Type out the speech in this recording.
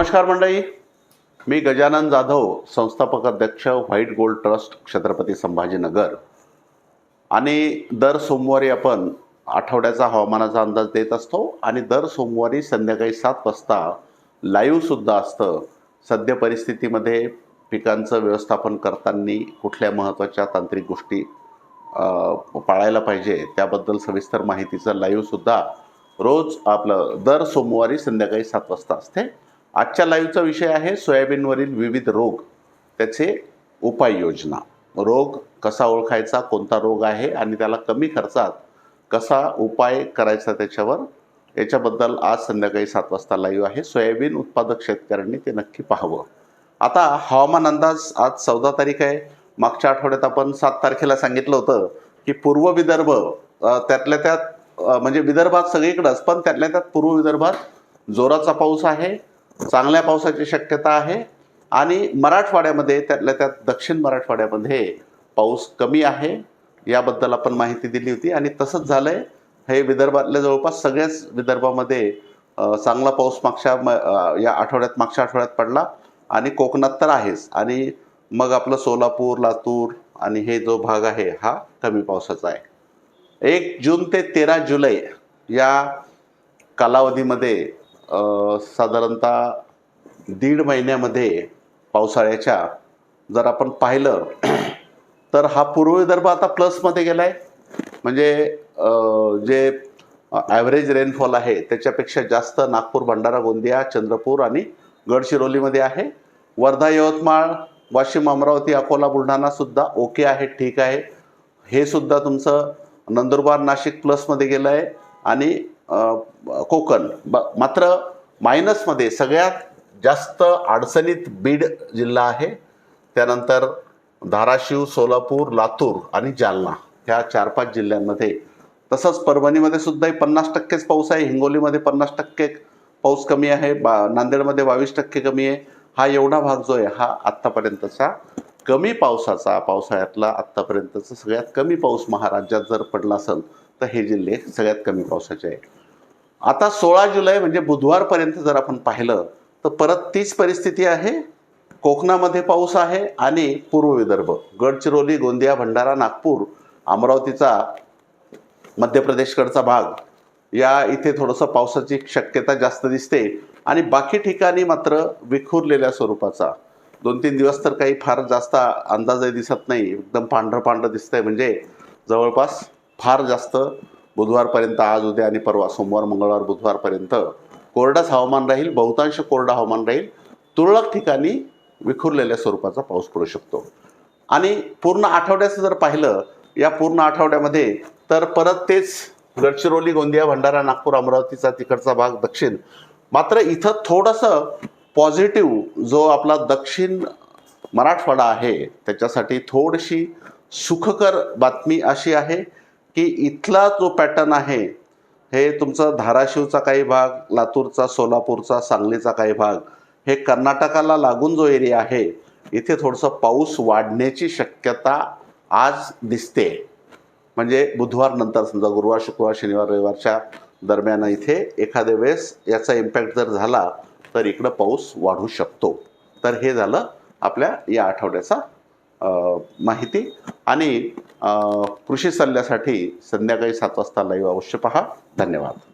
नमस्कार मंडळी. मी गजानन जाधव संस्थापक अध्यक्ष white gold trust Chhatrapati Sambhajinagar. आणि दर सोमवारी आपण आठवड्याचा हवामानाचा अंदाज देत असतो आणि दर सोमवारी संध्याकाळी सात वाजता लाईव्हसुद्धा असतं. सद्य परिस्थितीमध्ये पिकांचं व्यवस्थापन करताना कुठल्या महत्त्वाच्या तांत्रिक गोष्टी पाळायला पाहिजे त्याबद्दल सविस्तर माहितीचं लाईव्हसुद्धा रोज आपलं दर सोमवारी संध्याकाळी सात वाजता असते. आजच्या लाईव्हचा विषय आहे सोयाबीनवरील विविध रोग. त्याचे उपाययोजना रोग कसा ओळखायचा कोणता रोग आहे आणि त्याला कमी खर्चात कसा उपाय करायचा त्याच्यावर याच्याबद्दल आज संध्याकाळी सात वाजता लाईव्ह आहे. सोयाबीन उत्पादक शेतकऱ्यांनी ते नक्की पाहावं. आता हवामान अंदाज आज चौदा तारीख आहे. मागच्या आठवड्यात आपण सात तारखेला सांगितलं होतं की पूर्व विदर्भ त्यातल्या त्यात म्हणजे विदर्भात सगळीकडंच पण त्यातल्या त्यात पूर्व विदर्भात जोराचा पाऊस आहे. चांगल्या पावसाची शक्यता आहे. आणि मराठवाड्यामध्ये त्यातल्या त्यात दक्षिण मराठवाड्यामध्ये पाऊस कमी आहे. याबद्दल आपण माहिती दिली होती. आणि तसंच झालंय. हे विदर्भातल्या जवळपास सगळ्याच विदर्भामध्ये चांगला पाऊस मागच्या म- या आठवड्यात मागच्या आठवड्यात पडला. आणि कोकणात तर आहेच. आणि मग आपलं सोलापूर लातूर आणि हे जो भाग आहे हा कमी पावसाचा आहे. एक जून ते तेरा जुलै या कालावधीमध्ये साधारणतः दीड महिन्यामध्ये पावसाळ्याच्या जर आपण पाहिलं तर हा पूर्व विदर्भ आता प्लसमध्ये गेला आहे म्हणजे जे ॲव्हरेज रेनफॉल आहे त्याच्यापेक्षा जास्त नागपूर भंडारा गोंदिया चंद्रपूर आणि गडचिरोलीमध्ये आहे. वर्धा यवतमाळ वाशिम अमरावती अकोला बुलढाणासुद्धा ओके आहे ठीक आहे. हे सुद्धा तुमचं नंदुरबार नाशिक प्लसमध्ये गेलं आहे आणि कोकण. ब मात्र मायनसमध्ये सगळ्यात जास्त अडचणीत बीड जिल्हा आहे. त्यानंतर धाराशिव सोलापूर लातूर आणि जालना ह्या चार पाच जिल्ह्यांमध्ये. तसंच परभणीमध्ये सुद्धा पन्नास टक्केच पाऊस आहे. हिंगोलीमध्ये पन्नास टक्के पाऊस कमी आहे. बा नांदेडमध्ये बावीस टक्के कमी आहे. हा एवढा भाग जो आहे हा आत्तापर्यंतचा कमी पावसाचा पावसाळ्यातला आत्तापर्यंतचा सगळ्यात कमी पाऊस महाराज्यात जर पडला असेल तर हे जिल्हे सगळ्यात कमी पावसाचे आहे आता सोळा जुलै म्हणजे बुधवारपर्यंत जर आपण पाहिलं तर परत तीच परिस्थिती आहे. कोकणामध्ये पाऊस आहे आणि पूर्व विदर्भ गडचिरोली गोंदिया भंडारा नागपूर अमरावतीचा मध्य प्रदेशकडचा भाग या इथे थोडंसं पावसाची शक्यता जास्त दिसते आणि बाकी ठिकाणी मात्र विखुरलेल्या स्वरूपाचा. दोन तीन दिवस तर काही फार जास्त अंदाजही दिसत नाही एकदम पांढरं पांढरं दिसतंय म्हणजे जवळपास फार जास्त बुधवारपर्यंत आज उद्या आणि परवा सोमवार मंगळवार बुधवारपर्यंत कोरडंच हवामान राहील बहुतांश कोरडं हवामान राहील. तुरळक ठिकाणी विखुरलेल्या स्वरूपाचा पाऊस पडू शकतो. आणि पूर्ण आठवड्याचं जर पाहिलं या पूर्ण आठवड्यामध्ये तर परत तेच गडचिरोली गोंदिया भंडारा नागपूर अमरावतीचा तिकडचा भाग दक्षिण. मात्र इथं थोडंसं पॉझिटिव्ह जो आपला दक्षिण मराठवाडा आहे त्याच्यासाठी थोडीशी सुखकर बातमी अशी आहे. की इथला जो पॅटर्न आहे हे तुमचा धाराशिवचा काही भाग लातूरचा सोलापूरचा सांगलीचा काही भाग हे कर्नाटकाला लागून जो एरिया आहे इथे थोडंसं पाऊस वाढण्याची शक्यता आज दिसते. म्हणजे बुधवार नंतर समजा गुरुवार शुक्रवार शनिवार रविवारच्या दरम्यान इथे एखाद्या वेळेस याचा इम्पॅक्ट जर झाला तर इकडं पाऊस वाढू शकतो. तर हे झालं आपल्या या आठवड्याचा माहिती. आणि कृषी सल्ल्यासाठी संध्याकाळी सात वाजता लाईव्ह अवश्य पहा. धन्यवाद.